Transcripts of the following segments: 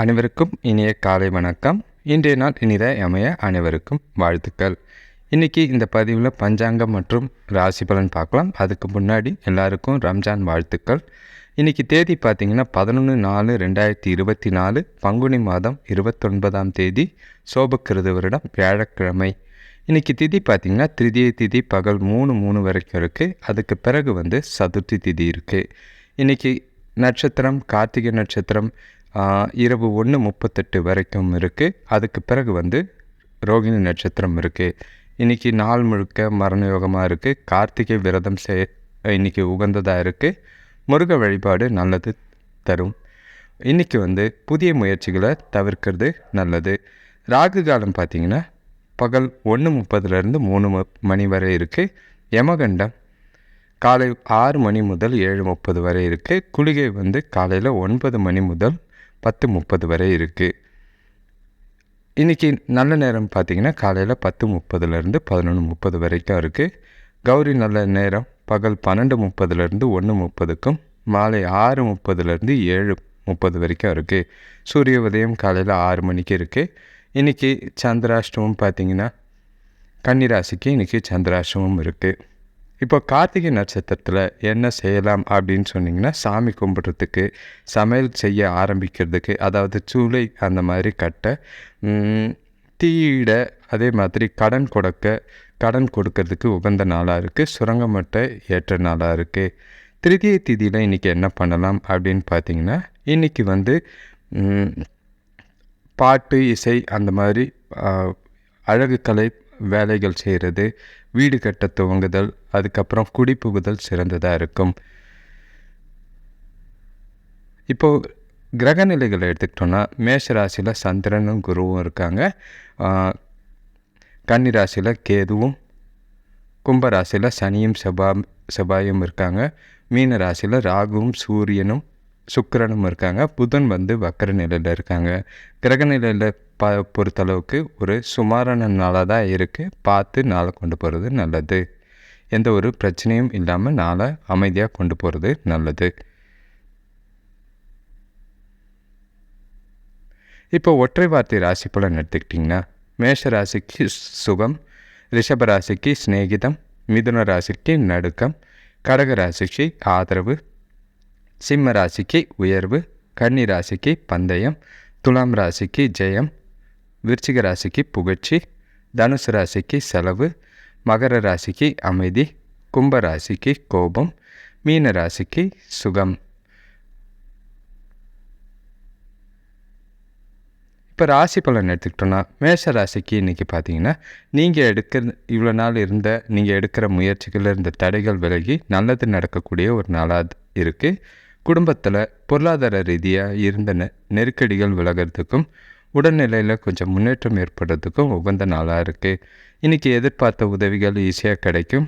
அனைவருக்கும் இனிய காலை வணக்கம். இன்றைய நாள் இனித அமைய அனைவருக்கும் வாழ்த்துக்கள். இன்றைக்கி இந்த பதிவில் பஞ்சாங்கம் மற்றும் ராசி பலன் பார்க்கலாம். அதுக்கு முன்னாடி எல்லாருக்கும் ரம்ஜான் வாழ்த்துக்கள். இன்றைக்கி தேதி பார்த்திங்கன்னா பதினொன்று நாலு ரெண்டாயிரத்தி இருபத்தி நாலு பங்குனி மாதம் இருபத்தொன்பதாம் தேதி சோபக்கிருது வருடம் வியாழக்கிழமை. இன்றைக்கி திதி பார்த்திங்கன்னா திருதிய திதி பகல் மூணு மூணு வரைக்கும் இருக்குது அதுக்கு பிறகு வந்து சதுர்த்தி திதி இருக்குது இன்றைக்கி நட்சத்திரம் கார்த்திகை நட்சத்திரம் இரவு ஒன்று முப்பத்தெட்டு வரைக்கும் இருக்குது அதுக்கு பிறகு வந்து ரோகிணி நட்சத்திரம் இருக்குது இன்றைக்கி நாள் முழுக்க மரண யோகமாக இருக்குது கார்த்திகை விரதம் செய் இன்றைக்கி உகந்ததாக இருக்குது முருக வழிபாடு நல்லது தரும். இன்றைக்கி வந்து புதிய முயற்சிகளை தவிர்க்கிறது நல்லது. ராகு காலம் பார்த்திங்கன்னா பகல் ஒன்று முப்பதுலேருந்து மூணு மணி வரை இருக்குது யமகண்டம் காலை ஆறு மணி முதல் ஏழு முப்பது வரை இருக்குது குளிகை வந்து காலையில் ஒன்பது மணி முதல் பத்து முப்பது வரை இருக்குது இன்றைக்கி நல்ல நேரம் பார்த்திங்கன்னா காலையில் பத்து முப்பதுலேருந்து பதினொன்று முப்பது வரைக்கும் இருக்குது கௌரி நல்ல நேரம். பகல் பன்னெண்டு முப்பதுலேருந்து ஒன்று முப்பதுக்கும் மாலை ஆறு முப்பதுலேருந்து ஏழு முப்பது வரைக்கும் இருக்குது சூரிய உதயம் காலையில் ஆறு மணிக்கு இருக்குது இன்றைக்கி சந்திராஷ்டமம் பார்த்திங்கன்னா கன்னிராசிக்கு இன்றைக்கி சந்திராஷ்டமம் இருக்குது இப்போ கார்த்திகை நட்சத்திரத்தில் என்ன செய்யலாம் அப்படின்னு சொன்னிங்கன்னா சாமி கும்பிட்றதுக்கு சமையல் செய்ய ஆரம்பிக்கிறதுக்கு அதாவது சூளை அந்த மாதிரி கட்ட தீயிட அதே மாதிரி கடன் கொடுக்க கடன் கொடுக்கறதுக்கு உகந்த நாளாக இருக்குது சுரங்கமட்டை ஏற்ற நாளாக இருக்குது திருதிய திதியில் இன்றைக்கி என்ன பண்ணலாம் அப்படின்னு பார்த்தீங்கன்னா இன்றைக்கி வந்து பாட்டு இசை அந்த மாதிரி அழகுக்கலை அழகு கலை வேலைகள் செய்கிறது வீடு கட்ட துவங்குதல் அதுக்கப்புறம் குடிப்புகுதல் சிறந்ததாக இருக்கும். இப்போது கிரக நிலைகளை எடுத்துக்கிட்டோன்னா மேஷ ராசியில் சந்திரனும் குருவும் இருக்காங்க. கன்னிராசியில் கன்னி ராசியில் கேதுவும் கும்பராசியில் சனியும் செபா செவ்வாயும் இருக்காங்க. மீன ராசியில் ராகுவும் சூரியனும் சுக்கிரனும் இருக்காங்க. புதன் வந்து வக்கர நிலையில் இருக்காங்க. கிரக நிலையில் ப பொறுத்தளவுக்கு ஒரு சுமாரான நாளாக தான் இருக்குது பார்த்து நாளை கொண்டு போகிறது நல்லது. எந்த ஒரு பிரச்சனையும் இல்லாமல் நாளை அமைதியாக கொண்டு போகிறது நல்லது. இப்போ ஒற்றை வார்த்தை ராசி பலன் எடுத்துக்கிட்டிங்கன்னா மேஷ ராசிக்கு சுகம் ரிஷப ராசிக்கு சிநேகிதம் மிதுன ராசிக்கு நடுக்கம் கடக ராசிக்கு ஆதரவு சிம்ம ராசிக்கு உயர்வு கன்னி ராசிக்கு பந்தயம் துலாம் ராசிக்கு ஜெயம் விருச்சிக ராசிக்கு புகழ்ச்சி தனுசு ராசிக்கு செலவு மகர ராசிக்கு அமைதி கும்ப ராசிக்கு கோபம் மீன ராசிக்கு சுகம். இப்போ ராசி பலன் எடுத்துக்கிட்டோன்னா மேஷ ராசிக்கு இன்றைக்கி பார்த்தீங்கன்னா நீங்கள் எடுக்கிற இவ்வளோ நாள் இருந்த நீங்கள் எடுக்கிற முயற்சிகள் இருந்த தடைகள் விலகி நல்லது நடக்கக்கூடிய ஒரு நாளாக இருக்குது குடும்பத்தில் பொருளாதார ரீதியாக இருந்த நெ நெருக்கடிகள் விலகிறதுக்கும் உடல்நிலையில் கொஞ்சம் முன்னேற்றம் ஏற்படுறதுக்கும் உகந்த நாளாக இருக்குது இன்றைக்கி எதிர்பார்த்த உதவிகள் ஈஸியாக கிடைக்கும்.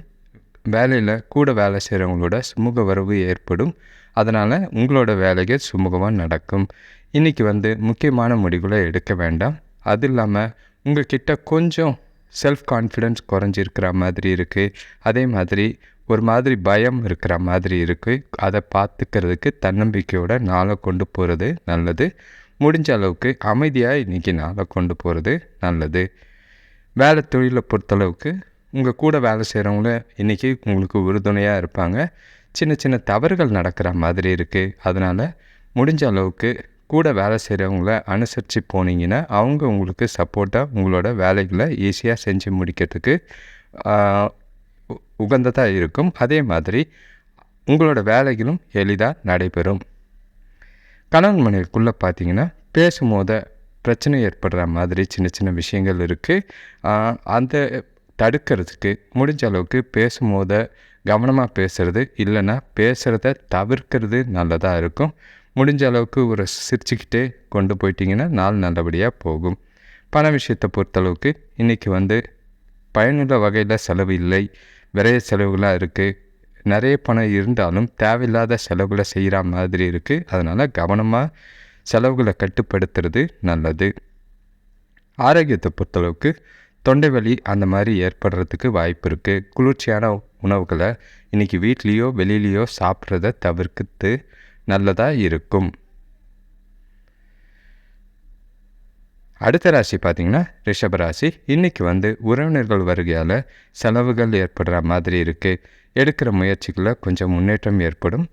வேலையில் கூட வேலை செய்கிறவங்களோட சுமூக வரவு ஏற்படும். அதனால் உங்களோட வேலைகள் சுமூகமாக நடக்கும். இன்றைக்கி வந்து முக்கியமான முடிவுகளை எடுக்க வேண்டாம். அது இல்லாமல் உங்கள்கிட்ட கொஞ்சம் செல்ஃப் கான்ஃபிடென்ஸ் குறைஞ்சிருக்கிற மாதிரி இருக்குது அதே மாதிரி ஒரு மாதிரி பயம் இருக்கிற மாதிரி இருக்குது அதை பார்த்துக்கிறதுக்கு தன்னம்பிக்கையோட நாளை கொண்டு போகிறது நல்லது. முடிஞ்ச அளவுக்கு அமைதியாக இன்றைக்கி நாளை கொண்டு போகிறது நல்லது. வேலை தொழிலை பொறுத்தளவுக்கு உங்கள் கூட வேலை செய்கிறவங்கள இன்றைக்கி உங்களுக்கு உறுதுணையாக இருப்பாங்க. சின்ன சின்ன தவறுகள் நடக்கிற மாதிரி இருக்குது அதனால் முடிஞ்ச அளவுக்கு கூட வேலை செய்கிறவங்கள அனுசரித்து போனீங்கன்னா அவங்க உங்களுக்கு சப்போர்ட்டாக உங்களோட வேலைகளை ஈஸியாக செஞ்சு முடிக்கிறதுக்கு உகந்ததாக இருக்கும். அதே மாதிரி உங்களோட வேலைகளும் எளிதாக நடைபெறும். கணவன் மனைவிக்குள்ளே பார்த்தீங்கன்னா பேசும்போது பிரச்சனை ஏற்படுற மாதிரி சின்ன சின்ன விஷயங்கள் இருக்குது அந்த தடுக்கிறதுக்கு முடிஞ்ச அளவுக்கு பேசும்போது கவனமாக பேசுறது இல்லைன்னா பேசுகிறத தவிர்க்கிறது நல்லதாக இருக்கும். முடிஞ்ச அளவுக்கு ஒரு சிரிச்சுக்கிட்டே கொண்டு போயிட்டிங்கன்னா நாள் நல்லபடியாக போகும். பண விஷயத்தை பொறுத்தளவுக்கு இன்றைக்கி வந்து பயனுள்ள வகையில் செலவு இல்லை. விரைய செலவுகளாக இருக்குது நிறைய பணம் இருந்தாலும் தேவையில்லாத செலவுகளை செய்கிற மாதிரி இருக்குது அதனால் கவனமாக செலவுகளை கட்டுப்படுத்துறது நல்லது. ஆரோக்கியத்தை பொறுத்தளவுக்கு தொண்டை வலி அந்த மாதிரி ஏற்படுறதுக்கு வாய்ப்பு இருக்குது குளிர்ச்சியான உணவுகளை இன்றைக்கி வீட்லேயோ வெளியிலையோ சாப்பிட்றத தவிர்க்கிறது நல்லதாக இருக்கும். அடுத்த ராசி பார்த்திங்கன்னா ரிஷபராசி இன்றைக்கி வந்து உறவினர்கள் வருகையால் செலவுகள் ஏற்படுற மாதிரி இருக்குது எடுக்கிற முயற்சிகளில் கொஞ்சம் முன்னேற்றம் ஏற்படும்.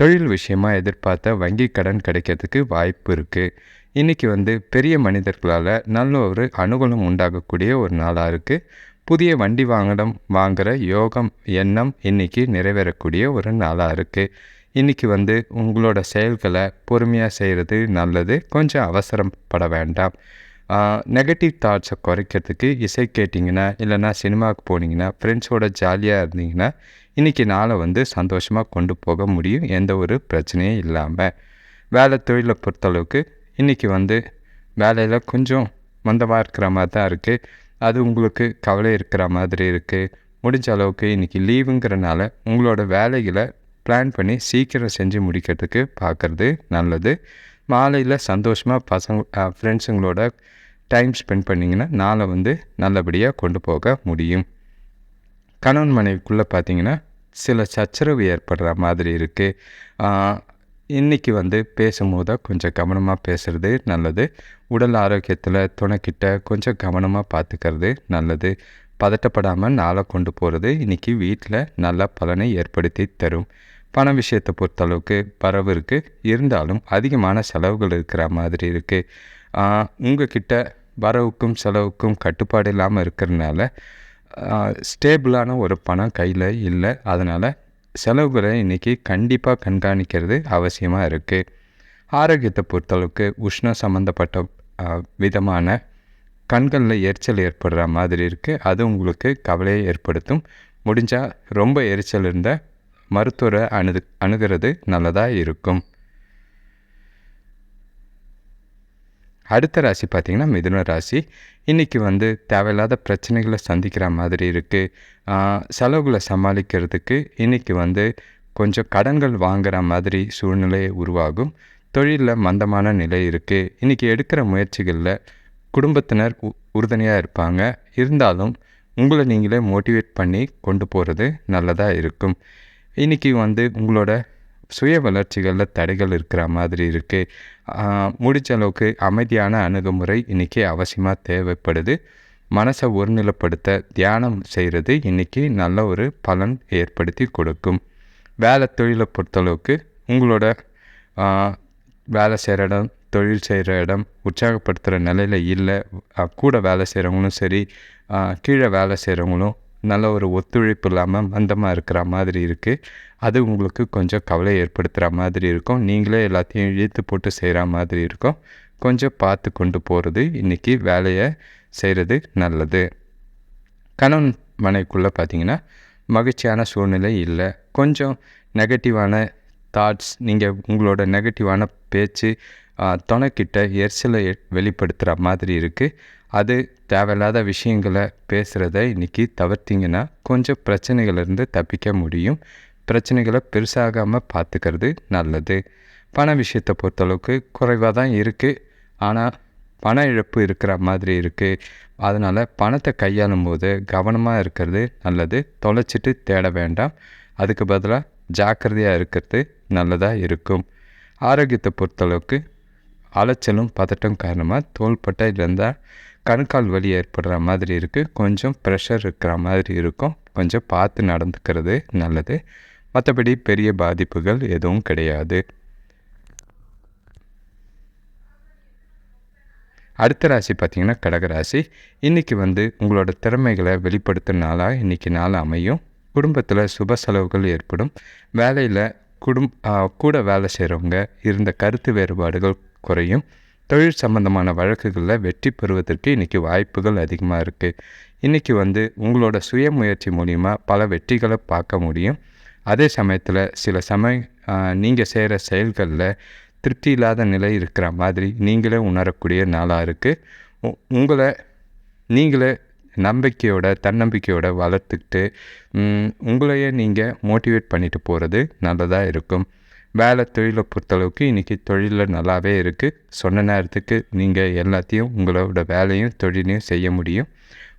தொழில் விஷயமாக எதிர்பார்த்த வங்கி கடன் கிடைக்கிறதுக்கு வாய்ப்பு இருக்குது இன்றைக்கி வந்து பெரிய மனிதர்களால் நல்ல ஒரு அனுகூலம் உண்டாகக்கூடிய ஒரு நாளாக இருக்குது புதிய வண்டி வாங்கடம் வாங்குகிற யோகம் எண்ணம் இன்றைக்கி நிறைவேறக்கூடிய ஒரு நாளாக இருக்குது இன்றைக்கி வந்து உங்களோட செயல்களை பொறுமையாக செய்கிறது நல்லது. கொஞ்சம் அவசரப்பட வேண்டாம். நெகட்டிவ் தாட்ஸை குறைக்கிறதுக்கு இசை கேட்டிங்கன்னா இல்லைனா சினிமாவுக்கு போனீங்கன்னா ஃப்ரெண்ட்ஸோட ஜாலியாக இருந்தீங்கன்னா இன்றைக்கி நாளை வந்து சந்தோஷமாக கொண்டு போக முடியும். எந்த ஒரு பிரச்சனையும் இல்லாமல் வேலை தொழிலை பொறுத்தளவுக்கு இன்றைக்கி வந்து வேலையில் கொஞ்சம் மந்தமாக இருக்கிற மாதிரி தான் இருக்குது அது உங்களுக்கு கவலை இருக்கிற மாதிரி இருக்குது முடிஞ்ச அளவுக்கு இன்றைக்கி லீவுங்கிறனால உங்களோட வேலைகளை பிளான் பண்ணி சீக்கிரம் செஞ்சு முடிக்கிறதுக்கு பார்க்குறது நல்லது. மாலையில் சந்தோஷமாக பசங்க ஃப்ரெண்ட்ஸுங்களோட டைம் ஸ்பெண்ட் பண்ணிங்கன்னா நாளை வந்து நல்லபடியாக கொண்டு போக முடியும். கணவன் மனைவிக்குள்ளே பார்த்தீங்கன்னா சில சச்சரவு ஏற்படுற மாதிரி இருக்குது இன்றைக்கி வந்து பேசும்போது கொஞ்சம் கவனமாக பேசுகிறது நல்லது. உடல் ஆரோக்கியத்தில் துணைக்கிட்ட கொஞ்சம் கவனமாக பார்த்துக்கிறது நல்லது. பதட்டப்படாமல் நாளை கொண்டு போகிறது இன்றைக்கி வீட்டில் நல்ல பலனை ஏற்படுத்தி தரும். பண விஷயத்தை பொறுத்தளவுக்கு பரவு இருக்குது இருந்தாலும் அதிகமான செலவுகள் இருக்கிற மாதிரி இருக்குது உங்ககிட்ட வரவுக்கும் செலவுக்கும் கட்டுப்பாடு இல்லாமல் இருக்கிறதுனால ஸ்டேபிளான ஒரு பணம் கையில் இல்லை. அதனால் செலவுகளை இன்றைக்கி கண்டிப்பாக கண்காணிக்கிறது அவசியமாக இருக்குது ஆரோக்கியத்தை பொறுத்தளவுக்கு உஷ்ணம் சம்மந்தப்பட்ட விதமான கண்களில் எரிச்சல் ஏற்படுற மாதிரி இருக்குது அது உங்களுக்கு கவலையை ஏற்படுத்தும். முடிஞ்சால் ரொம்ப எரிச்சல் இருந்தால் மருத்துவரை அணுது அணுகிறது நல்லதாக இருக்கும். அடுத்த ராசி பார்த்திங்கன்னா மிதுன ராசி. இன்றைக்கி வந்து தேவையில்லாத பிரச்சனைகளை சந்திக்கிற மாதிரி இருக்குது செலவுகளை சமாளிக்கிறதுக்கு இன்றைக்கி வந்து கொஞ்சம் கடன்கள் வாங்குகிற மாதிரி சூழ்நிலை உருவாகும். தொழிலில் மந்தமான நிலை இருக்குது இன்றைக்கி எடுக்கிற முயற்சிகளில் குடும்பத்தினர் உறுதுணையாக இருப்பாங்க. இருந்தாலும் உங்களை நீங்களே மோட்டிவேட் பண்ணி கொண்டு போகிறது நல்லதாக இருக்கும். இன்றைக்கி வந்து உங்களோட சுய வளர்ச்சிகளில் தடைகள் இருக்கிற மாதிரி இருக்குது முடிச்ச அளவுக்கு அமைதியான அணுகுமுறை இன்றைக்கி அவசியமாக தேவைப்படுது. மனசை ஒருநிலைப்படுத்த தியானம் செய்கிறது இன்றைக்கி நல்ல ஒரு பலன் ஏற்படுத்தி கொடுக்கும். வேலை தொழிலை பொறுத்தளவுக்கு உங்களோட வேலை செய்கிற இடம் தொழில் செய்கிற இடம் உற்சாகப்படுத்துகிற நிலையில் இல்லை கூட வேலை செய்கிறவங்களும் சரி கீழே வேலை செய்கிறவங்களும் நல்ல ஒரு ஒத்துழைப்பு இல்லாமல் மந்தமாக இருக்கிற மாதிரி இருக்குது அது உங்களுக்கு கொஞ்சம் கவலை ஏற்படுத்துகிற மாதிரி இருக்கும். நீங்களே எல்லாத்தையும் இழுத்து போட்டு செய்கிற மாதிரி இருக்கும். கொஞ்சம் பார்த்து கொண்டு போகிறது இன்றைக்கி வேலையை செய்கிறது நல்லது. கணவன் மனைக்குள்ளே பார்த்தீங்கன்னா மகிழ்ச்சியான சூழ்நிலை இல்லை. கொஞ்சம் நெகட்டிவான தாட்ஸ் நீங்கள் உங்களோட நெகட்டிவான பேச்சு துணைக்கிட்ட எரிசலை வெளிப்படுத்துகிற மாதிரி இருக்குது அது தேவையில்லாத விஷயங்களை பேசுகிறத இன்றைக்கி தவிர்த்திங்கன்னா கொஞ்சம் பிரச்சனைகளிலிருந்து தப்பிக்க முடியும். பிரச்சனைகளை பெருசாகாமல் பார்த்துக்கிறது நல்லது. பண விஷயத்தை பொறுத்தளவுக்கு குறைவாக தான் இருக்குது ஆனால் பண இழப்பு இருக்கிற மாதிரி இருக்குது அதனால் பணத்தை கையாளும் போது கவனமாக இருக்கிறது நல்லது. தொலைச்சிட்டு தேட வேண்டாம். அதுக்கு பதிலாக ஜாக்கிரதையாக இருக்கிறது நல்லதாக இருக்கும். ஆரோக்கியத்தை பொறுத்தளவுக்கு அலைச்சலும் பதட்டம் காரணமாக தோள்பட்டை இருந்தால் கணுக்கால் வலி ஏற்படுற மாதிரி இருக்குது கொஞ்சம் ப்ரெஷர் இருக்கிற மாதிரி இருக்கும். கொஞ்சம் பார்த்து நடந்துக்கிறது நல்லது. மற்றபடி பெரிய பாதிப்புகள் எதுவும் கிடையாது. அடுத்த ராசி பார்த்திங்கன்னா கடகராசி இன்றைக்கி வந்து உங்களோட திறமைகளை வெளிப்படுத்தும் நாளாக இன்றைக்கி நாள் அமையும். குடும்பத்தில் சுப செலவுகள் ஏற்படும். வேலையில் குடும் கூட வேலை செய்கிறவங்க இருந்த கருத்து வேறுபாடுகள் குறையும். தொழில் சம்பந்தமான வழக்குகளில் வெற்றி பெறுவதற்கு இன்றைக்கி வாய்ப்புகள் அதிகமாக இருக்குது இன்றைக்கி வந்து உங்களோட சுய முயற்சி மூலிமா பல வெற்றிகளை பார்க்க முடியும். அதே சமயத்தில் சில சமய நீங்கள் செய்கிற செயல்களில் திருப்தி இல்லாத நிலை இருக்கிற மாதிரி நீங்களே உணரக்கூடிய நாளாக இருக்குது உங்களை நீங்களே நம்பிக்கையோட தன்னம்பிக்கையோட வளர்த்துக்கிட்டு உங்களையே நீங்கள் மோட்டிவேட் பண்ணிட்டு போகிறது நல்லதாக இருக்கும். வேலை தொழிலை பொறுத்தளவுக்கு இன்றைக்கி தொழிலில் நல்லாவே இருக்குது சொன்ன நேரத்துக்கு நீங்கள் எல்லாத்தையும் உங்களோட வேலையும் தொழிலையும் செய்ய முடியும்.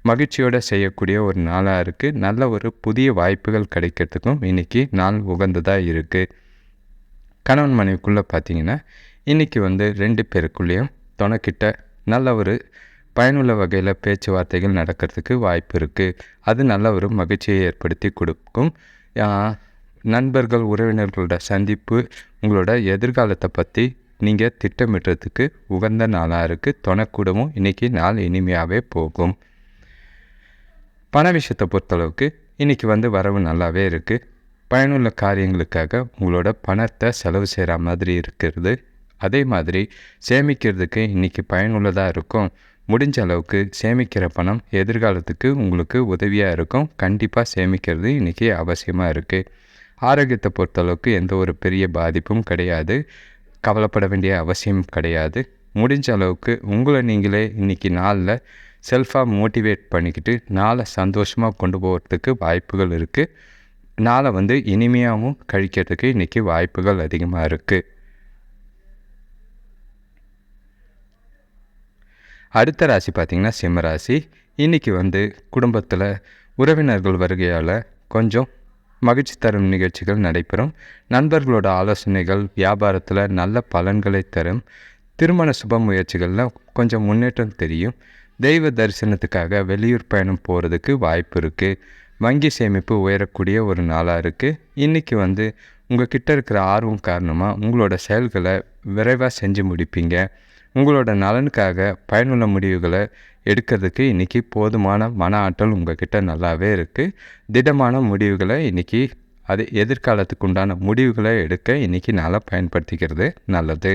மகிழ்ச்சியோடு செய்யக்கூடிய ஒரு நாளாக இருக்குது நல்ல ஒரு புதிய வாய்ப்புகள் கிடைக்கிறதுக்கும் இன்றைக்கி நாள் உகந்ததாக இருக்குது கணவன் மனைவிக்குள்ளே பார்த்தீங்கன்னா இன்றைக்கி வந்து ரெண்டு பேருக்குள்ளேயும் துணைக்கிட்ட நல்ல ஒரு பயனுள்ள வகையில் பேச்சுவார்த்தைகள் நடக்கிறதுக்கு வாய்ப்பு இருக்குது அது நல்ல ஒரு மகிழ்ச்சியை ஏற்படுத்தி கொடுக்கும். நண்பர்கள் உறவினர்களோட சந்திப்பு உங்களோட எதிர்காலத்தை பற்றி நீங்கள் திட்டமிடுறதுக்கு உகந்த நாளாக இருக்குது தொணக்கூடமும் இன்றைக்கி நாள் இனிமையாகவே போகும். பண விஷயத்தை பொறுத்தளவுக்கு இன்றைக்கி வந்து வரவு நல்லாவே இருக்குது பயனுள்ள காரியங்களுக்காக உங்களோட பணத்தை செலவு செய்கிற மாதிரி இருக்கிறது. அதே மாதிரி சேமிக்கிறதுக்கு இன்றைக்கி பயனுள்ளதாக இருக்கும். முடிஞ்ச அளவுக்கு சேமிக்கிற பணம் எதிர்காலத்துக்கு உங்களுக்கு உதவியாக இருக்கும். கண்டிப்பாக சேமிக்கிறது இன்றைக்கி அவசியமாக இருக்குது ஆரோக்கியத்தை பொறுத்தளவுக்கு எந்த ஒரு பெரிய பாதிப்பும் கிடையாது. கவலைப்பட வேண்டிய அவசியம் கிடையாது. முடிஞ்ச அளவுக்கு உங்களை நீங்களே இன்றைக்கி நாளில் செல்ஃபாக மோட்டிவேட் பண்ணிக்கிட்டு நாளை சந்தோஷமாக கொண்டு போகிறதுக்கு வாய்ப்புகள் இருக்குது நாளை வந்து இனிமையாகவும் கழிக்கிறதுக்கு இன்றைக்கி வாய்ப்புகள் அதிகமாக இருக்குது அடுத்த ராசி பார்த்திங்கன்னா சிம்மராசி இன்றைக்கி வந்து குடும்பத்தில் உறவினர்கள் வருகையால் கொஞ்சம் மகிழ்ச்சி தரும் நிகழ்ச்சிகள் நடைபெறும். நண்பர்களோட ஆலோசனைகள் வியாபாரத்தில் நல்ல பலன்களை தரும். திருமண சுப முயற்சிகளில் கொஞ்சம் முன்னேற்றம் தெரியும். தெய்வ தரிசனத்துக்காக வெளியூர் பயணம் போகிறதுக்கு வாய்ப்பு இருக்குது வங்கி சேமிப்பு உயரக்கூடிய ஒரு நாளாக இருக்குது இன்றைக்கி வந்து உங்கள் கிட்ட இருக்கிற ஆர்வம் காரணமாக உங்களோட செயல்களை விரைவாக செஞ்சு முடிப்பீங்க. உங்களோட நலனுக்காக பயனுள்ள முடிவுகளை எடுக்கிறதுக்கு இன்றைக்கி போதுமான மன ஆற்றல் உங்கள்கிட்ட நல்லாவே இருக்குது திடமான முடிவுகளை இன்றைக்கி அது எதிர்காலத்துக்கு உண்டான முடிவுகளை எடுக்க இன்றைக்கி நல்லா பயன்படுத்திக்கிறது நல்லது.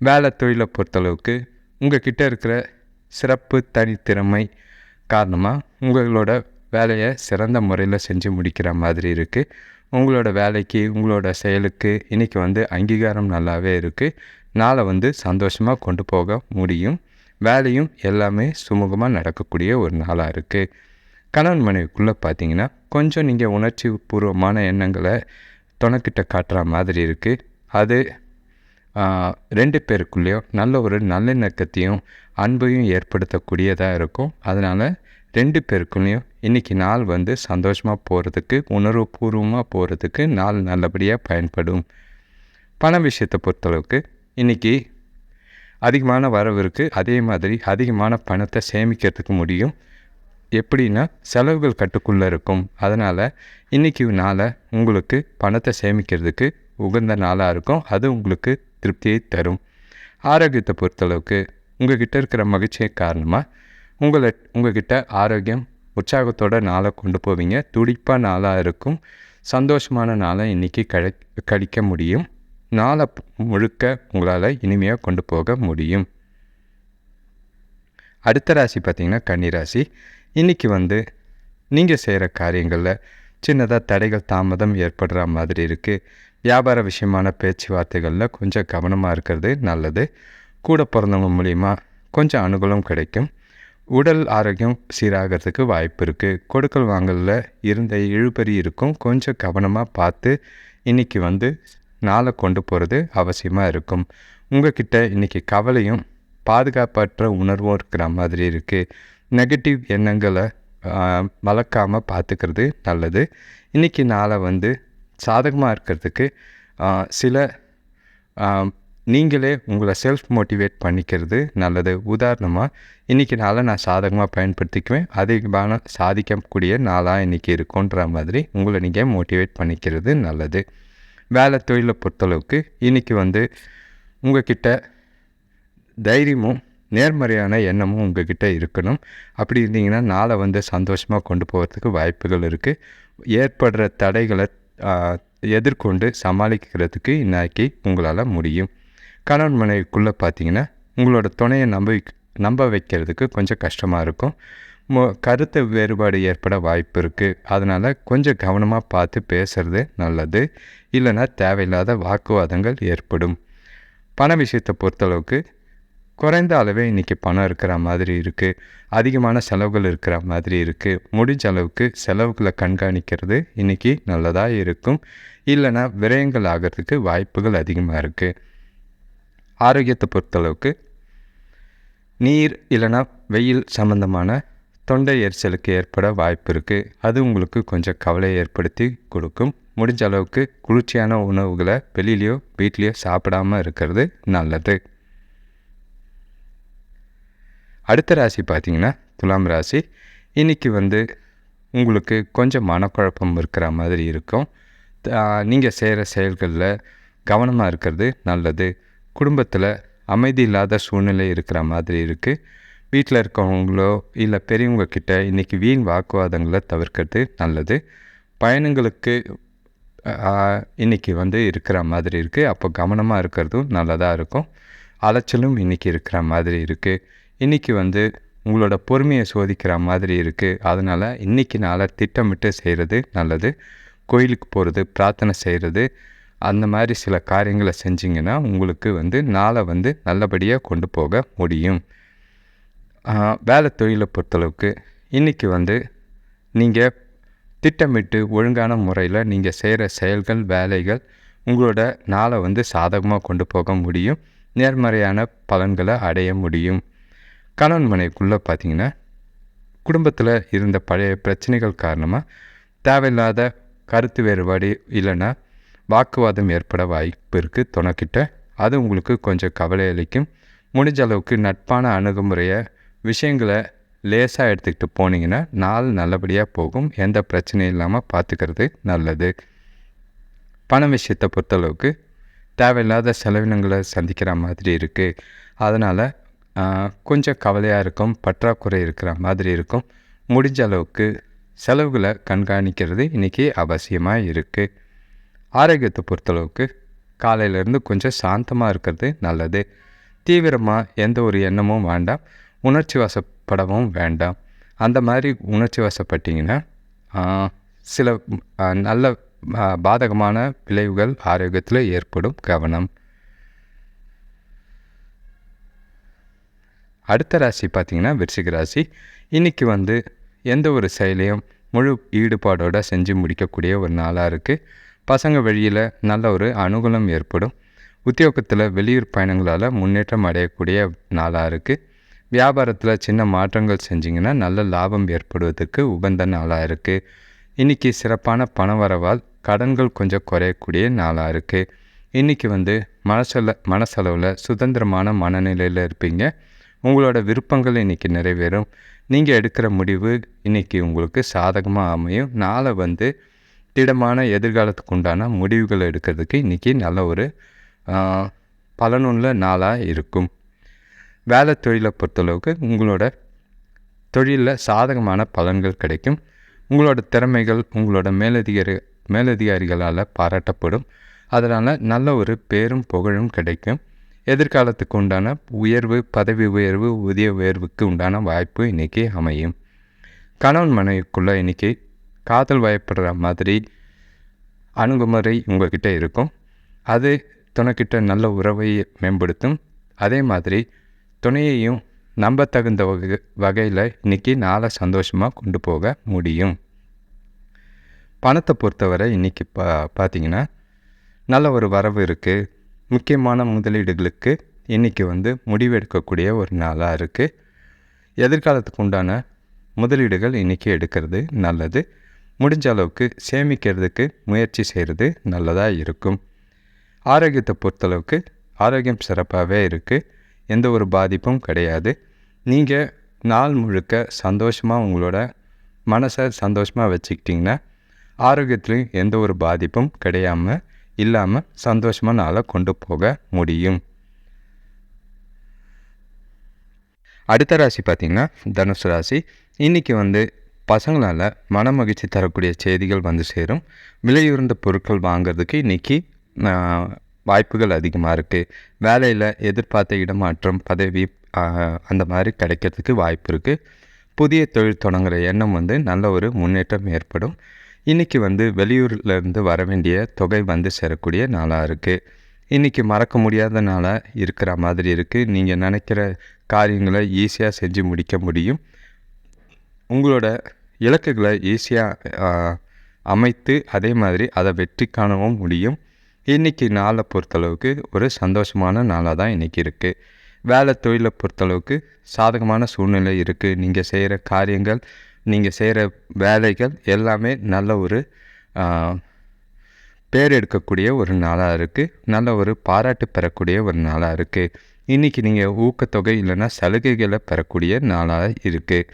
வேலை தொழிலை பொறுத்தளவுக்கு உங்கள்கிட்ட இருக்கிற சிறப்பு தனித்திறமை காரணமாக உங்களோட வேலையை சிறந்த முறையில் செஞ்சு முடிக்கிற மாதிரி இருக்குது உங்களோட வேலைக்கு உங்களோட செயலுக்கு இன்றைக்கி வந்து அங்கீகாரம் நல்லாவே இருக்குது நாளை வந்து சந்தோஷமாக கொண்டு போக முடியும். வேலையும் எல்லாமே சுமூகமாக நடக்கக்கூடிய ஒரு நாளாக இருக்குது கணவன் மனைவிக்குள்ளே பார்த்தீங்கன்னா கொஞ்சம் நீங்கள் உணர்ச்சி பூர்வமான எண்ணங்களை துணைக்கிட்ட காட்டுற மாதிரி இருக்குது அது ரெண்டு பேருக்குள்ளேயும் நல்ல ஒரு நல்லிணக்கத்தையும் அன்பையும் ஏற்படுத்தக்கூடியதாக இருக்கும். அதனால் ரெண்டு பேருக்குள்ளேயும் இன்றைக்கி நாள் வந்து சந்தோஷமாக போகிறதுக்கு உணர்வுபூர்வமாக போகிறதுக்கு நாள் நல்லபடியாக பயன்படும். பண விஷயத்தை பொறுத்தளவுக்கு இன்றைக்கி அதிகமான வரவு இருக்குது அதே மாதிரி அதிகமான பணத்தை சேமிக்கிறதுக்கு முடியும். எப்படின்னா செலவுகள் கட்டுக்குள்ளே இருக்கும். அதனால் இன்றைக்கி நாளை உங்களுக்கு பணத்தை சேமிக்கிறதுக்கு உகந்த நாளாக இருக்கும். அது உங்களுக்கு திருப்தியை தரும். ஆரோக்கியத்தை பொறுத்தளவுக்கு உங்கள் கிட்டே இருக்கிற மகிழ்ச்சியை காரணமாக உங்களை உங்கள்கிட்ட ஆரோக்கியம் உற்சாகத்தோட நாளை கொண்டு போவீங்க. துடிப்பாக நாளாக இருக்கும். சந்தோஷமான நாளை இன்றைக்கி கழ கழிக்க முடியும். நாளை முழுக்க உங்களால் இனிமையாக கொண்டு போக முடியும். அடுத்த ராசி பார்த்திங்கன்னா கன்னிராசி இன்றைக்கி வந்து நீங்கள் செய்கிற காரியங்களில் சின்னதாக தடைகள் தாமதம் ஏற்படுற மாதிரி இருக்குது வியாபார விஷயமான பேச்சுவார்த்தைகளில் கொஞ்சம் கவனமாக இருக்கிறது நல்லது. கூட பிறந்தவங்க மூலிமா கொஞ்சம் அனுகூலம் கிடைக்கும். உடல் ஆரோக்கியம் சீராகிறதுக்கு வாய்ப்பு இருக்குது கொடுக்கல் வாங்கலில் இருந்த இழுபறி இருக்கும். கொஞ்சம் கவனமாக பார்த்து இன்றைக்கி வந்து நாளை கொண்டு போகிறது அவசியமாக இருக்கும். உங்ககிட்ட இன்றைக்கி கவலையும் பாதுகாப்பற்ற உணர்வும் இருக்கிற மாதிரி இருக்குது நெகட்டிவ் எண்ணங்களை வளர்க்காமல் பார்த்துக்கிறது நல்லது. இன்றைக்கி நாளை வந்து சாதகமாக இருக்கிறதுக்கு சில நீங்களே உங்களை செல்ஃப் மோட்டிவேட் பண்ணிக்கிறது நல்லது. உதாரணமாக இன்றைக்கி நாளை நான் சாதகமாக பயன்படுத்திக்குவேன். அதிகமான சாதிக்கக்கூடிய நாளாக இன்றைக்கி இருக்குன்ற மாதிரி உங்களை நீங்கள் மோட்டிவேட் பண்ணிக்கிறது நல்லது. வேலை தொழிலை பொறுத்தளவுக்கு இன்றைக்கி வந்து உங்கள்கிட்ட தைரியமும் நேர்மறையான எண்ணமும் உங்கள்கிட்ட இருக்கணும். அப்படி இருந்தீங்கன்னா நாளை வந்து சந்தோஷமாக கொண்டு போகிறதுக்கு வாய்ப்புகள் இருக்குது ஏற்படுற தடைகளை எதிர்கொண்டு சமாளிக்கிறதுக்கு இன்றைக்கி உங்களால் முடியும். கணவன் மனைவிக்குள்ளே பார்த்தீங்கன்னா உங்களோட துணையை நம்ப நம்ப வைக்கிறதுக்கு கொஞ்சம் கஷ்டமாக இருக்கும். கருத்து வேறுபாடு ஏற்பட வாய்ப்பு இருக்குது அதனால் கொஞ்சம் கவனமாக பார்த்து பேசுகிறது நல்லது. இல்லைன்னா தேவையில்லாத வாக்குவாதங்கள் ஏற்படும். பண விஷயத்தை பொறுத்தளவுக்கு குறைந்த அளவே இன்றைக்கி பணம் இருக்கிற மாதிரி இருக்குது அதிகமான செலவுகள் இருக்கிற மாதிரி இருக்குது முடிஞ்ச அளவுக்கு செலவுகளை கண்காணிக்கிறது இன்றைக்கி நல்லதாக இருக்கும். இல்லைன்னா விரயங்கள் ஆகிறதுக்கு வாய்ப்புகள் அதிகமாக இருக்குது ஆரோக்கியத்தை பொறுத்தளவுக்கு நீர் இல்லைன்னா வெயில் சம்மந்தமான தொண்டை எரிச்சலுக்கு ஏற்பட வாய்ப்பு இருக்குது அது உங்களுக்கு கொஞ்சம் கவலையை ஏற்படுத்தி கொடுக்கும். முடிஞ்ச அளவுக்கு குளிர்ச்சியான உணவுகளை வெளியிலையோ வீட்லேயோ சாப்பிடாமல் இருக்கிறது நல்லது. அடுத்த ராசி பார்த்திங்கன்னா துலாம் ராசி. இன்றைக்கி வந்து உங்களுக்கு கொஞ்சம் மனக்குழப்பம் இருக்கிற மாதிரி இருக்கும். நீங்கள் செய்கிற செயல்களில் கவனமாக இருக்கிறது நல்லது. குடும்பத்தில் அமைதி இல்லாத சூழ்நிலை இருக்கிற மாதிரி இருக்குது வீட்டில் இருக்கவங்களோ இல்லை பெரியவங்கக்கிட்ட இன்றைக்கி வீண் வாக்குவாதங்களை தவிர்க்கிறது நல்லது. பயணங்களுக்கு இன்றைக்கி வந்து இருக்கிற மாதிரி இருக்குது அப்போ கவனமாக இருக்கிறதும் நல்லதாக இருக்கும். அலைச்சலும் இன்றைக்கி இருக்கிற மாதிரி இருக்குது இன்றைக்கி வந்து உங்களோட பொறுமையை சோதிக்கிற மாதிரி இருக்குது அதனால் இன்றைக்கி நாளை திட்டமிட்டு செய்கிறது நல்லது. கோயிலுக்கு போகிறது பிரார்த்தனை செய்கிறது அந்த மாதிரி சில காரியங்களை செஞ்சிங்கன்னா உங்களுக்கு வந்து நாளை வந்து நல்லபடியாக கொண்டு போக முடியும். வேலை தொழிலை பொறுத்தளவுக்கு இன்றைக்கி வந்து நீங்கள் திட்டமிட்டு ஒழுங்கான முறையில் நீங்கள் செய்கிற செயல்கள் வேலைகள் உங்களோட நாளை வந்து சாதகமாக கொண்டு போக முடியும். நேர்மறையான பலன்களை அடைய முடியும். கணவன் மனைக்குள்ளே பார்த்திங்கன்னா குடும்பத்தில் இருந்த பழைய பிரச்சனைகள் காரணமாக தேவையில்லாத கருத்து வேறுபாடு இல்லைன்னா வாக்குவாதம் ஏற்பட வாய்ப்பு இருக்குது துணைக்கிட்ட. அது உங்களுக்கு கொஞ்சம் கவலை அளிக்கும். முடிஞ்ச அளவுக்கு நட்பான அணுகுமுறையை விஷயங்களை லேசாக எடுத்துக்கிட்டு போனீங்கன்னா நாள் நல்லபடியாக போகும். எந்த பிரச்சனையும் இல்லாமல் பார்த்துக்கிறது நல்லது. பண விஷயத்தை பொறுத்தளவுக்கு தேவையில்லாத செலவினங்களை சந்திக்கிற மாதிரி இருக்குது அதனால் கொஞ்சம் கவலையாக இருக்கும் பற்றாக்குறை இருக்கிற மாதிரி இருக்கும். முடிஞ்ச அளவுக்கு செலவுகளை கண்காணிக்கிறது இன்றைக்கி அவசியமாக இருக்குது ஆரோக்கியத்தை பொறுத்தளவுக்கு காலையிலேருந்து கொஞ்சம் சாந்தமாக இருக்கிறது நல்லது. தீவிரமாக எந்த ஒரு எண்ணமும் வேண்டாம். உணர்ச்சி வசப்படவும் வேண்டாம். அந்த மாதிரி உணர்ச்சி வசப்பட்டிங்கன்னா சில நல்ல பாதகமான விளைவுகள் ஆரோக்கியத்தில் ஏற்படும் கவனம். அடுத்த ராசி பார்த்திங்கன்னா விருச்சிக ராசி. இன்றைக்கி வந்து எந்த ஒரு செயலையும் முழு ஈடுபாடோடு செஞ்சு முடிக்கக்கூடிய ஒரு நாளாக இருக்குது பசங்க வழியில் நல்ல ஒரு அனுகூலம் ஏற்படும். உத்தியோகத்தில் வெளியூர் பயணங்களால் முன்னேற்றம் அடையக்கூடிய நாளாக இருக்குது வியாபாரத்தில் சின்ன மாற்றங்கள் செஞ்சிங்கன்னா நல்ல லாபம் ஏற்படுவதற்கு உகந்த நாளாக இருக்குது இன்றைக்கி சிறப்பான பண வரவால் கடன்கள் கொஞ்சம் குறையக்கூடிய நாளாக இருக்குது இன்றைக்கி வந்து மனசல மனசளவில் சுதந்திரமான மனநிலையில் இருப்பீங்க. உங்களோட விருப்பங்கள் இன்றைக்கி நிறைவேறும். நீங்கள் எடுக்கிற முடிவு இன்றைக்கி உங்களுக்கு சாதகமாக அமையும். நாளை வந்து திடமான எதிர்காலத்துக்கு உண்டான முடிவுகள் எடுக்கிறதுக்கு இன்றைக்கி நல்ல ஒரு பலனுள்ள நாளாக இருக்கும். வேலை தொழிலை பொறுத்தளவுக்கு உங்களோட தொழிலில் சாதகமான பலன்கள் கிடைக்கும். உங்களோட திறமைகள் உங்களோட மேலதிகாரி மேலதிகாரிகளால் பாராட்டப்படும். அதனால் நல்ல ஒரு பேரும் புகழும் கிடைக்கும். எதிர்காலத்துக்கு உண்டான உயர்வு பதவி உயர்வு ஊதிய உயர்வுக்கு உண்டான வாய்ப்பு இன்றைக்கி அமையும். கணவன் மனைவிக்குள்ளே இன்றைக்கி காதல் வயப்படுற மாதிரி அணுகுமுறை உங்கள்கிட்ட இருக்கும். அது துணைக்கிட்ட நல்ல உறவை மேம்படுத்தும். அதே மாதிரி துணையையும் நம்பத்தகுந்த வகை வகையில் இன்றைக்கி நாளை சந்தோஷமாக கொண்டு போக முடியும். பணத்தை பொறுத்தவரை இன்றைக்கி பா பார்த்திங்கன்னா நல்ல ஒரு வரவு இருக்குது முக்கியமான முதலீடுகளுக்கு இன்றைக்கி வந்து முடிவெடுக்கக்கூடிய ஒரு நாளாக இருக்குது எதிர்காலத்துக்கு உண்டான முதலீடுகள் இன்றைக்கி எடுக்கிறது நல்லது. முடிஞ்ச அளவுக்கு சேமிக்கிறதுக்கு முயற்சி செய்கிறது நல்லதாக இருக்கும். ஆரோக்கியத்தை பொறுத்தளவுக்கு ஆரோக்கியம் சிறப்பாகவே இருக்குது எந்த ஒரு பாதிப்பும் கிடையாது. நீங்கள் நாள் முழுக்க சந்தோஷமாக உங்களோட மனசை சந்தோஷமாக வச்சுக்கிட்டிங்கன்னா ஆரோக்கியத்துலேயும் எந்த ஒரு பாதிப்பும் கிடையாமல் இல்லாமல் சந்தோஷமாக நாளை கொண்டு போக முடியும். அடுத்த ராசி பார்த்திங்கன்னா தனுசு ராசி. இன்றைக்கி வந்து பசங்களால் மன மகிழ்ச்சி தரக்கூடிய செய்திகள் வந்து சேரும். விலையுறந்த பொருட்கள் வாங்கிறதுக்கு இன்றைக்கி வாய்ப்புகள் அதிகமாக இருக்குது வேலையில் எதிர்பார்த்த இடமாற்றம் பதவி அந்த மாதிரி கிடைக்கிறதுக்கு வாய்ப்பு இருக்குது புதிய தொழில் தொடங்குகிற எண்ணம் வந்து நல்ல ஒரு முன்னேற்றம் ஏற்படும். இன்றைக்கி வந்து வெளியூர்லேருந்து வர வேண்டிய தொகை வந்து சேரக்கூடிய நாளாக இருக்குது இன்றைக்கி மறக்க முடியாத நாளாக இருக்கிற மாதிரி இருக்குது நீங்கள் நினைக்கிற காரியங்களை ஈஸியாக செஞ்சு முடிக்க முடியும். உங்களோட இலக்குகளை ஈஸியாக அமைத்து அதே மாதிரி அதை வெற்றி காணவும் முடியும். இன்றைக்கி நாளை பொறுத்தளவுக்கு ஒரு சந்தோஷமான நாளாக தான் இன்றைக்கி இருக்குது வேலை தொழிலை பொறுத்தளவுக்கு சாதகமான சூழ்நிலை இருக்குது நீங்கள் செய்கிற காரியங்கள் நீங்கள் செய்கிற வேலைகள் எல்லாமே நல்ல ஒரு பேர் எடுக்கக்கூடிய ஒரு நாளாக இருக்குது நல்ல ஒரு பாராட்டு பெறக்கூடிய ஒரு நாளாக இருக்குது இன்றைக்கி நீங்கள் ஊக்கத்தொகை இல்லைன்னா சலுகைகளை பெறக்கூடிய நாளாக இருக்குது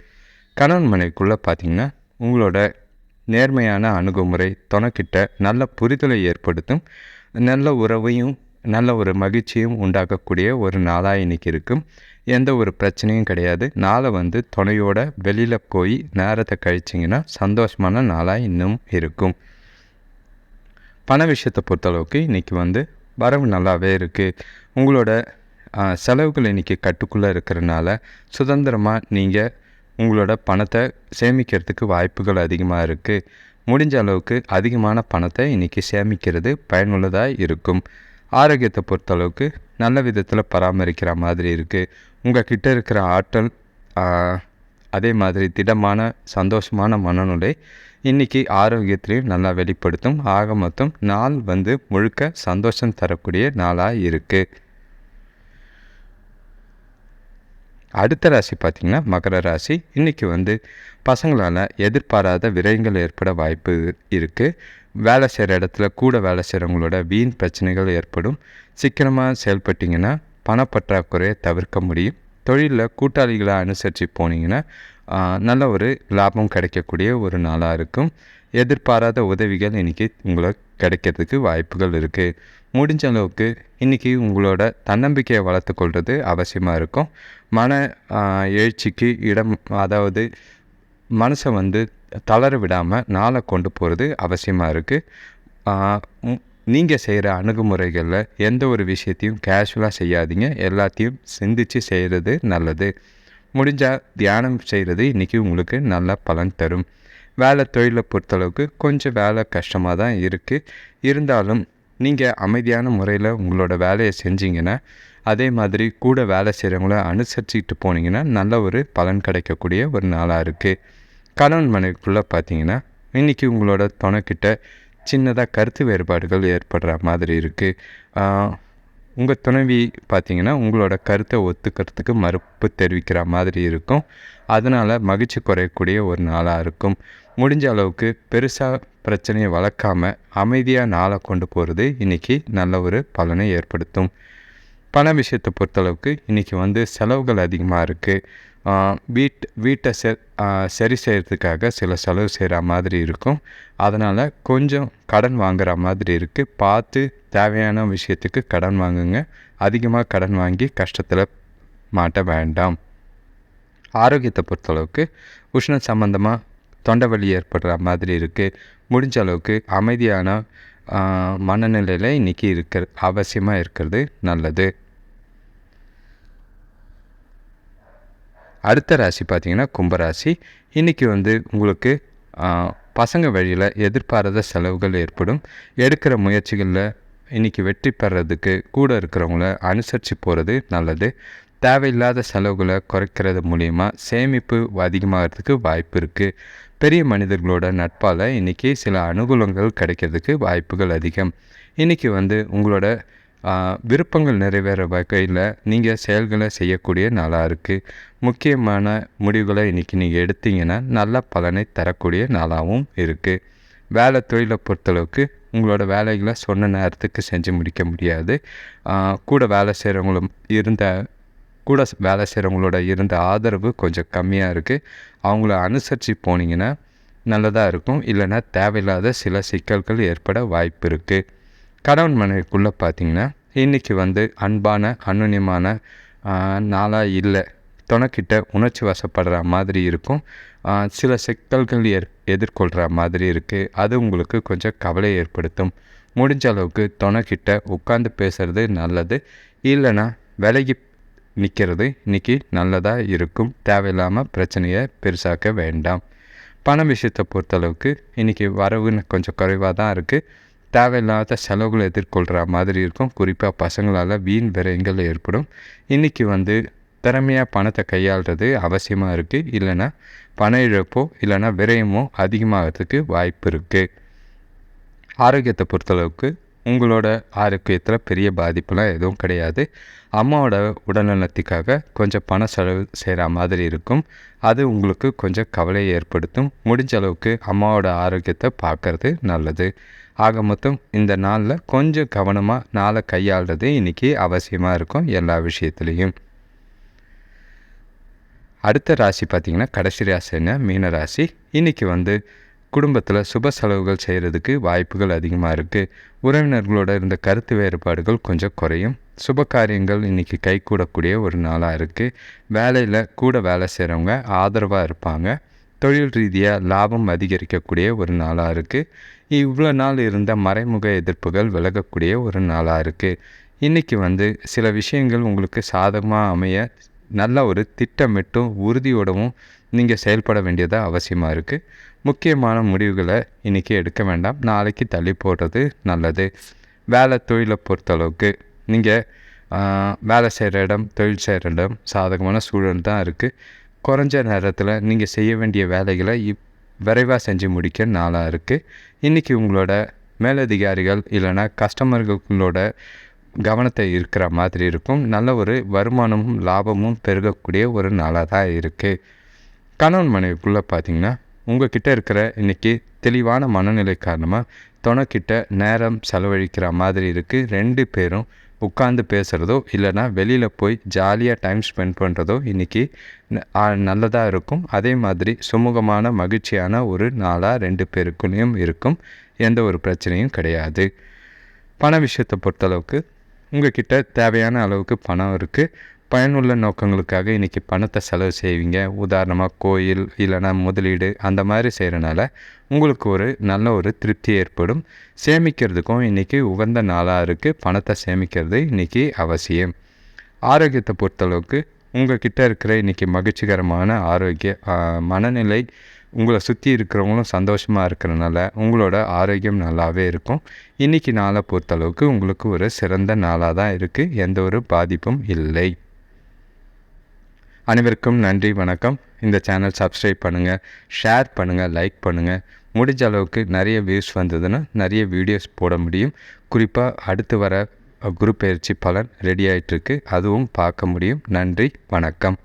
கணவன் மனைவிக்குள்ளே பார்த்தீங்கன்னா உங்களோட நேர்மையான அணுகுமுறை துணைக்கிட்ட நல்ல புரிதலை ஏற்படுத்தும் நல்ல உறவையும் நல்ல ஒரு மகிழ்ச்சியும் உண்டாக்கக்கூடிய ஒரு நாளாக இன்றைக்கி இருக்கும் எந்த ஒரு பிரச்சனையும் கிடையாது. நாளை வந்து துணையோட வெளியில் போய் நேரத்தை கழிச்சிங்கன்னா சந்தோஷமான நாளாக இன்னும் இருக்கும். பண விஷயத்தை பொறுத்தளவுக்கு இன்றைக்கி வந்து வரவு நல்லாவே இருக்குது உங்களோட செலவுகள் இன்றைக்கி கட்டுக்குள்ளே இருக்கிறனால சுதந்திரமாக நீங்கள் உங்களோட பணத்தை சேமிக்கிறதுக்கு வாய்ப்புகள் அதிகமாக இருக்குது முடிஞ்ச அளவுக்கு அதிகமான பணத்தை இன்றைக்கி சேமிக்கிறது பயனுள்ளதாக இருக்கும். ஆரோக்கியத்தை பொறுத்தளவுக்கு நல்ல விதத்தில் பராமரிக்கிற மாதிரி இருக்குது உங்கள் கிட்டே இருக்கிற ஆற்றல் அதே மாதிரி திடமான சந்தோஷமான மனநிலை இன்றைக்கி ஆரோக்கியத்திலையும் நல்லா வெளிப்படுத்தும். ஆக மொத்தம் நாள் வந்து முழுக்க சந்தோஷம் தரக்கூடிய நாளாக இருக்குது அடுத்த ராசி பார்த்திங்கன்னா மகர ராசி. இன்றைக்கி வந்து பசங்களால் எதிர்பாராத விரயங்கள் ஏற்பட வாய்ப்பு இருக்குது வேலை செய்கிற இடத்துல கூட வேலை செய்கிறவங்களோட வீண் பிரச்சனைகள் ஏற்படும். சீக்கிரமாக செயல்பட்டிங்கன்னா பணப்பற்றாக்குறையை தவிர்க்க முடியும். தொழிலில் கூட்டாளிகளை அனுசரித்து போனீங்கன்னா நல்ல ஒரு லாபம் கிடைக்கக்கூடிய ஒரு நாளாக இருக்கும். எதிர்பாராத உதவிகள் இன்றைக்கி உங்களுக்கு கிடைக்கிறதுக்கு வாய்ப்புகள் இருக்குது முடிஞ்ச அளவுக்கு இன்றைக்கி உங்களோட தன்னம்பிக்கையை வளர்த்து கொள்வது அவசியமாக இருக்கும். மன எழுச்சிக்கு இடம் அதாவது மனசை வந்து தளர விடாமல் நாளை கொண்டு போகிறது அவசியமாக இருக்குது நீங்கள் செய்கிற அணுகுமுறைகளில் எந்த ஒரு விஷயத்தையும் கேஷுவலாக செய்யாதீங்க. எல்லாத்தையும் சிந்திச்சு செய்கிறது நல்லது. முடிஞ்சால் தியானம் செய்கிறது இன்றைக்கி உங்களுக்கு நல்ல பலன் தரும். வேலை தொழிலை பொறுத்தளவுக்கு கொஞ்சம் வேலை கஷ்டமாக தான் இருக்குது இருந்தாலும் நீங்கள் அமைதியான முறையில் உங்களோட வேலையை செஞ்சிங்கன்னா அதே மாதிரி கூட வேலை செய்கிறவங்கள அனுசரிச்சுக்கிட்டு போனீங்கன்னா நல்ல ஒரு பலன் கிடைக்கக்கூடிய ஒரு நாளாக இருக்குது கணவன் மனைவிக்குள்ளே பார்த்தீங்கன்னா இன்றைக்கி உங்களோட துணைக்கிட்ட சின்னதாக கருத்து வேறுபாடுகள் ஏற்படுற மாதிரி இருக்குது உங்கள் துணைவி பார்த்திங்கன்னா உங்களோட கருத்தை ஒத்துக்கிறதுக்கு மறுப்பு தெரிவிக்கிற மாதிரி இருக்கும். அதனால் மகிழ்ச்சி குறையக்கூடிய ஒரு நாளாக இருக்கும். முடிஞ்ச அளவுக்கு பெருசாக பிரச்சனையை வளர்க்காம அமைதியாக நாளை கொண்டு போகிறது இன்றைக்கி நல்ல ஒரு பலனை ஏற்படுத்தும். பண விஷயத்தை பொறுத்தளவுக்கு இன்றைக்கி வந்து செலவுகள் அதிகமாக இருக்குது வீட் வீட்டை செ சரி செய்கிறதுக்காக சில செலவு செய்கிற மாதிரி இருக்கும். அதனால் கொஞ்சம் கடன் வாங்குகிற மாதிரி இருக்குது பார்த்து தேவையான விஷயத்துக்கு கடன் வாங்குங்க. அதிகமாக கடன் வாங்கி கஷ்டத்தில் மாட்ட வேண்டாம். ஆரோக்கியத்தை பொறுத்தளவுக்கு உஷ்ண சம்மந்தமாக தொண்டை வலி ஏற்படுற மாதிரி இருக்குது முடிஞ்ச அளவுக்கு அமைதியான மனநிலையில் இன்றைக்கி இருக்கிற அவசியமாக இருக்கிறது நல்லது. அடுத்த ராசி பார்த்தீங்கன்னா கும்பராசி இன்றைக்கி வந்து உங்களுக்கு பசங்க வழியில் எதிர்பாராத செலவுகள் ஏற்படும். எடுக்கிற முயற்சிகளில் இன்றைக்கி வெற்றி பெறதுக்கு கூட இருக்கிறவங்கள அனுசரித்து போகிறது நல்லது. தேவையில்லாத செலவுகளை குறைக்கிறது மூலிமா சேமிப்பு அதிகமாகிறதுக்கு வாய்ப்பு இருக்குது பெரிய மனிதர்களோட நட்பால் இன்றைக்கி சில அனுகூலங்கள் கிடைக்கிறதுக்கு வாய்ப்புகள் அதிகம். இன்றைக்கி வந்து உங்களோட விருப்பங்கள் நிறைவேற வகையில் நீங்கள் செயல்களை செய்யக்கூடிய நாளாக இருக்குது முக்கியமான முடிவுகளை இன்றைக்கி நீங்கள் எடுத்தீங்கன்னா நல்ல பலனை தரக்கூடிய நாளாகவும் இருக்குது வேலை தொழிலை பொறுத்தளவுக்கு உங்களோட வேலைகளை சொன்ன நேரத்துக்கு செஞ்சு முடிக்க முடியாது. கூட வேலை செய்கிறவங்களும் இருந்த கூட வேலை செய்கிறவங்களோட இருந்த ஆதரவு கொஞ்சம் கம்மியாக இருக்குது அவங்கள அனுசரித்து போனீங்கன்னா நல்லதாக இருக்கும். இல்லைன்னா தேவையில்லாத சில சிக்கல்கள் ஏற்பட வாய்ப்பு இருக்குது கணவன் மனைவிக்குள்ளே பார்த்தீங்கன்னா இன்றைக்கி வந்து அன்பான அனுநியமான நாளாக இல்லை. துணைக்கிட்ட உணர்ச்சி வசப்படுற மாதிரி இருக்கும். சில சிக்கல்கள் ஏற் எதிர்கொள்கிற மாதிரி இருக்குது அது உங்களுக்கு கொஞ்சம் கவலை ஏற்படுத்தும். முடிஞ்ச அளவுக்கு துணைக்கிட்ட உட்காந்து பேசுகிறது நல்லது. இல்லைன்னா விலகி நிற்கிறது. இன்றைக்கி நல்லதாக இருக்கும். தேவையில்லாமல் பிரச்சனையை பெருசாக்க வேண்டாம். பணம் விஷயத்தை பொறுத்தளவுக்கு இன்றைக்கி வரவுன்னு கொஞ்சம் குறைவாக தான் இருக்குது தேவையில்லாத செலவுகளை எதிர்கொள்கிற மாதிரி இருக்கும். குறிப்பாக பசங்களால் வீண் விரயங்கள் ஏற்படும். இன்றைக்கி வந்து திறமையாக பணத்தை கையாளுறது அவசியமாக இருக்குது இல்லைன்னா பண இழப்போ இல்லைன்னா விரயமோ அதிகமாகிறதுக்கு வாய்ப்பு இருக்குது ஆரோக்கியத்தை பொறுத்தளவுக்கு உங்களோட ஆரோக்கியத்தில் பெரிய பாதிப்புலாம் எதுவும் கிடையாது. அம்மாவோட உடல்நலத்துக்காக கொஞ்சம் பண செலவு செய்கிற மாதிரி இருக்கும். அது உங்களுக்கு கொஞ்சம் கவலையை ஏற்படுத்தும். முடிஞ்ச அளவுக்கு அம்மாவோட ஆரோக்கியத்தை பார்க்கறது நல்லது. ஆக மொத்தம் இந்த நாளில் கொஞ்சம் கவனமாக நாளை கையாளுறது இன்றைக்கி அவசியமாக இருக்கும் எல்லா விஷயத்துலேயும். அடுத்த ராசி பார்த்திங்கன்னா கடைசி ராசின்னா மீன ராசி இன்றைக்கி வந்து குடும்பத்தில் சுப செலவுகள் செய்கிறதுக்கு வாய்ப்புகள் அதிகமாக இருக்குது உறவினர்களோட இருந்த கருத்து வேறுபாடுகள் கொஞ்சம் குறையும். சுப காரியங்கள் இன்றைக்கி கைகூடக்கூடிய ஒரு நாளாக இருக்குது வேலையில் கூட வேலை செய்கிறவங்க ஆதரவாக இருப்பாங்க. தொழில் ரீதியாக லாபம் அதிகரிக்கக்கூடிய ஒரு நாளாக இருக்குது இவ்வளோ நாள் இருந்த மறைமுக எதிர்ப்புகள் விலகக்கூடிய ஒரு நாளாக இருக்குது இன்றைக்கி வந்து சில விஷயங்கள் உங்களுக்கு சாதகமாக அமைய நல்ல ஒரு திட்டமிட்டும் உறுதியோடவும் நீங்கள் செயல்பட வேண்டியதாக அவசியமாக இருக்குது முக்கியமான முடிவுகளை இன்றைக்கி எடுக்க வேண்டாம். நாளைக்கு தள்ளி போடுறது நல்லது. வேலை தொழிலை பொறுத்தளவுக்கு நீங்கள் வேலை செய்கிற இடம் தொழில் செய்கிற இடம் சாதகமான சூழல் தான் இருக்குது குறைஞ்ச நேரத்தில் நீங்கள் செய்ய வேண்டிய வேலைகளை இப் விரைவாக செஞ்சு முடிக்க நாளாக இருக்குது இன்றைக்கி உங்களோட மேலதிகாரிகள் இல்லைன்னா கஸ்டமர்களோட கவனத்தை இருக்கிற மாதிரி இருக்கும். நல்ல ஒரு வருமானமும் லாபமும் பெருகக்கூடிய ஒரு நாளாக தான் இருக்குது கணவன் மனைவிக்குள்ளே பார்த்தீங்கன்னா உங்கள் கிட்டே இருக்கிற இன்றைக்கி தெளிவான மனநிலை காரணமாக துணைக்கிட்ட நேரம் செலவழிக்கிற மாதிரி இருக்குது ரெண்டு பேரும் உட்காந்து பேசுகிறதோ இல்லைனா வெளியில் போய் ஜாலியாக டைம் ஸ்பெண்ட் பண்ணுறதோ இன்றைக்கி நல்லதாக இருக்கும். அதே மாதிரி சுமூகமான மகிழ்ச்சியான ஒரு நாளாக ரெண்டு பேருக்குள்ளேயும் இருக்கும். எந்த ஒரு பிரச்சனையும் கிடையாது. பண விஷயத்தை பொறுத்தளவுக்கு உங்கள் கிட்ட தேவையான அளவுக்கு பணம் இருக்குது பயனுள்ள நோக்கங்களுக்காக இன்றைக்கி பணத்தை செலவு செய்வீங்க. உதாரணமாக கோயில் இல்லைனா முதலீடு அந்த மாதிரி செய்கிறனால உங்களுக்கு ஒரு நல்ல ஒரு திருப்தி ஏற்படும். சேமிக்கிறதுக்கும் இன்றைக்கி உகந்த நாளாக இருக்குது பணத்தை சேமிக்கிறது இன்றைக்கி அவசியம். ஆரோக்கியத்தை பொறுத்தளவுக்கு உங்கள் கிட்டே இருக்கிற இன்றைக்கி மகிழ்ச்சிகரமான ஆரோக்கிய மனநிலை உங்களை சுற்றி இருக்கிறவங்களும் சந்தோஷமாக இருக்கிறனால உங்களோட ஆரோக்கியம் நல்லாவே இருக்கும். இன்றைக்கி நாளை பொறுத்தளவுக்கு உங்களுக்கு ஒரு சிறந்த நாளாக தான் இருக்குது எந்த ஒரு பாதிப்பும் இல்லை. அனைவருக்கும் நன்றி வணக்கம். இந்த சேனல் சப்ஸ்கிரைப் பண்ணுங்கள் ஷேர் பண்ணுங்கள் லைக் பண்ணுங்கள் முடிஞ்ச அளவுக்கு நிறைய வியூஸ் வந்ததுன்னா நிறைய வீடியோஸ் போட முடியும். குறிப்பாக அடுத்து வர குரு பயிற்சி பலன் ரெடி ஆகிட்டுருக்கு அதுவும் பார்க்க முடியும். நன்றி வணக்கம்.